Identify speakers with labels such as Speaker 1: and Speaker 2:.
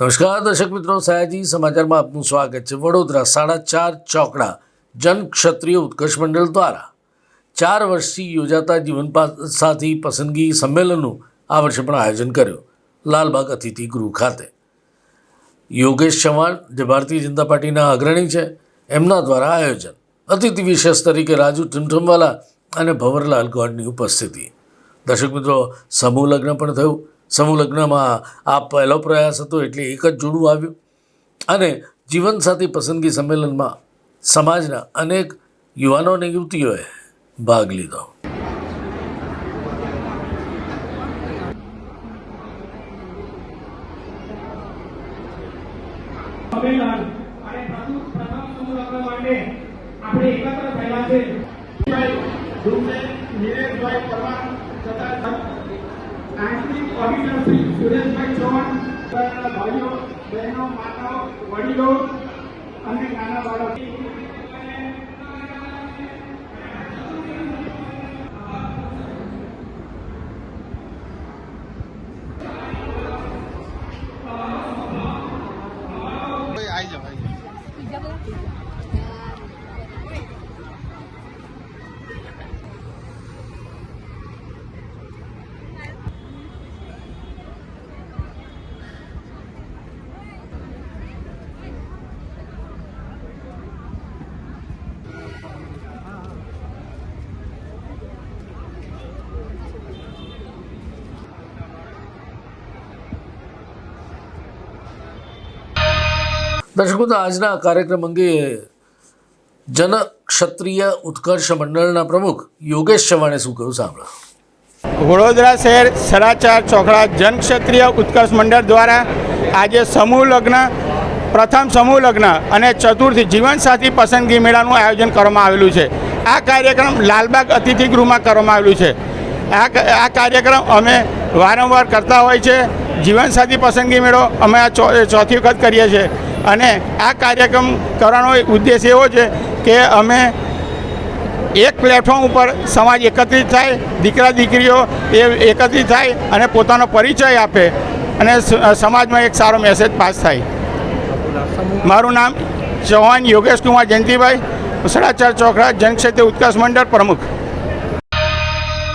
Speaker 1: નમસ્કાર, દર્શક મિત્રો. સયાજી સમાચારમાં આપનું સ્વાગત છે. વડોદરા સાડા ચાર ચોકડા જન ક્ષત્રિય ઉત્કર્ષ મંડળ દ્વારા ચાર વર્ષથી યોજાતા જીવન સાથી પસંદગી સંમેલનનું આ વર્ષે પણ આયોજન કર્યું. લાલબાગ અતિથિ ગૃહ ખાતે. યોગેશ ચૌહાણ, જે ભારતીય જનતા પાર્ટીના અગ્રણી છે, એમના દ્વારા આયોજન. અતિથિ વિશેષ તરીકે રાજુ ઠુમઠુમવાલા અને ભંવરલાલ ગોંડની ઉપસ્થિતિ. દર્શક મિત્રો, સમૂહ લગ્ન પણ થયું. સમૂહ લગ્નમાં આ પહેલો પ્રયાસ હતો, એટલે એક જ જોડું આવ્યું. અને જીવનસાથી પસંદગી સંમેલનમાં સમાજના અનેક યુવાનો અને યુવતીઓએ ભાગ લીધો.
Speaker 2: આપણે એકત્ર થયેલા છે. આંતરિક ઓડિટર શ્રી સુરેશભાઈ ચૌહાણ ભાઈઓ બહેનો માતાઓ વડીલો અને નાના બાળકો.
Speaker 3: આવી જાવ આવી જાવ
Speaker 1: દર્શકો તો આજના કાર્યક્રમ અંગે જન ક્ષત્રિય ઉત્કર્ષ મંડળના પ્રમુખ યોગેશ ચવાણે શું કહ્યું? સાંભળો.
Speaker 3: વડોદરા શહેર સરાચાર ચોકડા જન ક્ષત્રિય ઉત્કર્ષ મંડળ દ્વારા આજે સમૂહ લગ્ન, પ્રથમ સમૂહ લગ્ન અને ચતુર્થી જીવનસાથી પસંદગી મેળાનું આયોજન કરવામાં આવેલું છે. આ કાર્યક્રમ લાલબાગ અતિથિ ગૃહમાં કરવામાં આવેલું છે. આ આ કાર્યક્રમ અમે વારંવાર કરતા હોય છે. જીવનસાથી પસંદગી મેળો અમે આ ચોથી વખત કરીએ છીએ. અને આ કાર્યક્રમ કરવાનો એક ઉદ્દેશ એવો છે કે અમે એક પ્લેટફોર્મ ઉપર સમાજ એકત્રિત થાય, દીકરા દીકરીઓ એ એકત્રિત થાય અને પોતાનો પરિચય આપે અને સમાજમાં એક સારો મેસેજ પાસ થાય. મારું નામ ચૌહાણ યોગેશ કુમાર જયંતિભાઈ સાડા ચાર ચોકડા, જનક્ષેત્ર ઉત્કર્ષ મંડળ પ્રમુખ.